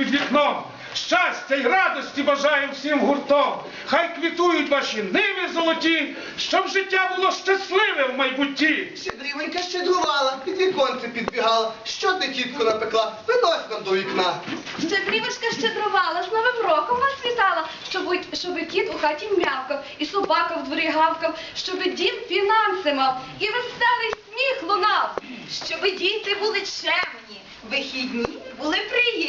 під вікном. Щастя й радості бажаю всім гуртом. Хай квітують ваші ниви золоті, щоб життя було щасливе в майбутті. Щедрівенька щедрувала, під віконце підбігала. Що ти, тітко, напекла? Винось нам до вікна. Щедрівочка щедрувала, з Новим роком вас вітала, щоб, щоб кіт у хаті м'явкав, і собака в дворі гавкав, щоб дім фінанси мав, і веселий сміх лунав, щоб діти були чемні, вихідні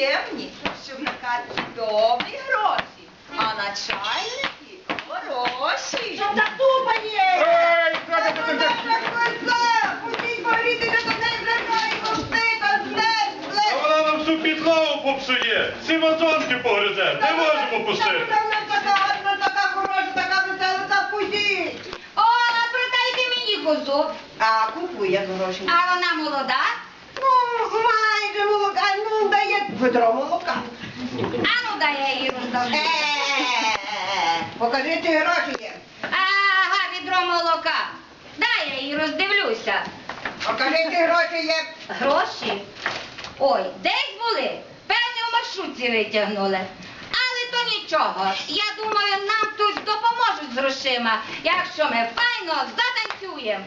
приємні, щоб на хаті добрі гроші, а начальники хороші. Щоб на тупані! Ей, так, так, так, так. А вона нам всю підлогу попсує, всі вазонки погризе, не можемо пустити. О, продайте мені козу. А купує гроші. А вона молода? Ну, майже молока, ну дає ведро молока. А ну я її роздавлю. Е, Покажи ті гроші є. Ага, відро молока. Дай я її роздивлюся. Покажи ті гроші є. Гроші? Ой, десь були. Певне, в маршрутці витягнули. Але то нічого. Я думаю, нам тут допоможуть з грошима, якщо ми файно затанцюємо.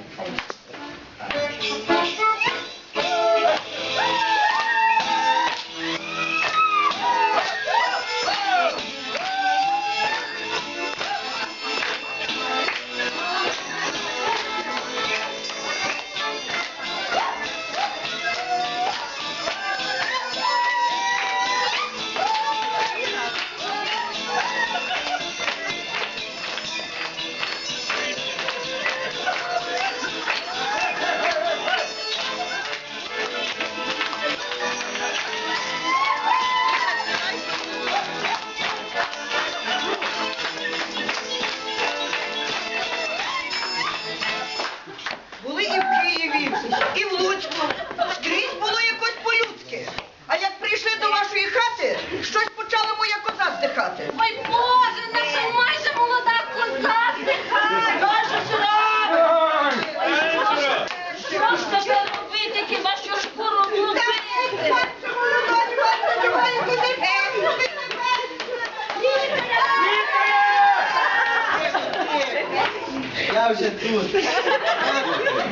Я тут.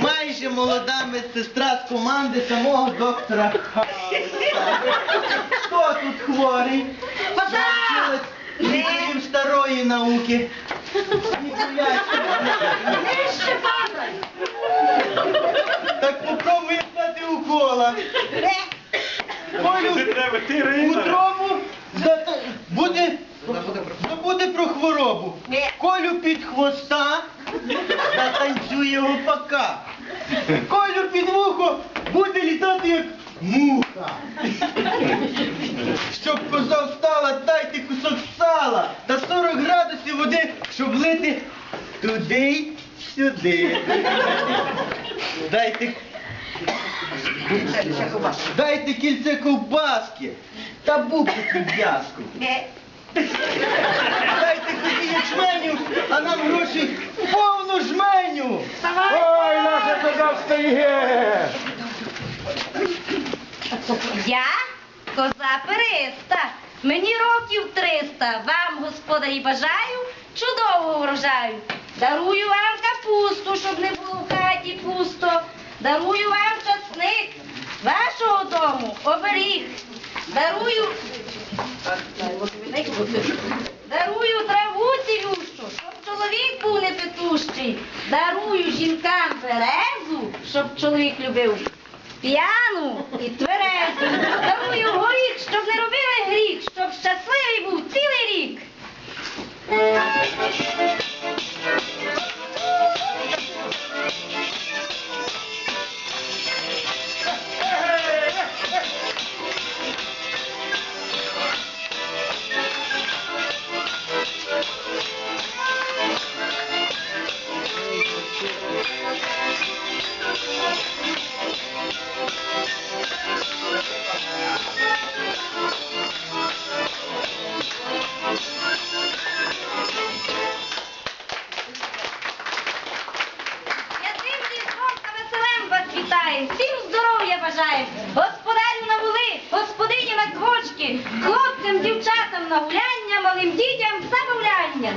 Майже молода медсестра з команди самого доктора Хто тут хворий? Навчилась лікарів старої науки. Нижче падай. Так попробуй дати укола. Колю, треба, ти у Ірина. травму зата- буде забуде про хворобу. Колю під хвоста затанцює гопака. Колю під вухо буде літати як муха. Щоб коза встала, дайте кусок сала та 40 градусів води, щоб лити туди й сюди. Дайте Дайте кільце ковбаски та букву в'язку. Дайте купі ячменю, а нам гроші повну жменю. Ой, наша коза встає. Я коза периста. Мені років триста. Вам, господарі, бажаю чудового врожаю. Дарую вам капусту, щоб не було в хаті пусто. Дарую вам часник вашого дому, оберіг. Дарую. Дарую траву цілющу, щоб чоловік був не петущий. Дарую жінкам березу, щоб чоловік любив п'яну і тверезу. Дарую горіх, щоб не робили гріх, щоб щасливий був цілий рік. Всім здоров'я бажаємо, господарю на воли, господині на квочки, хлопцям, дівчатам на гуляння, малим дітям забавляння.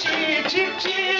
chi, chi, chi.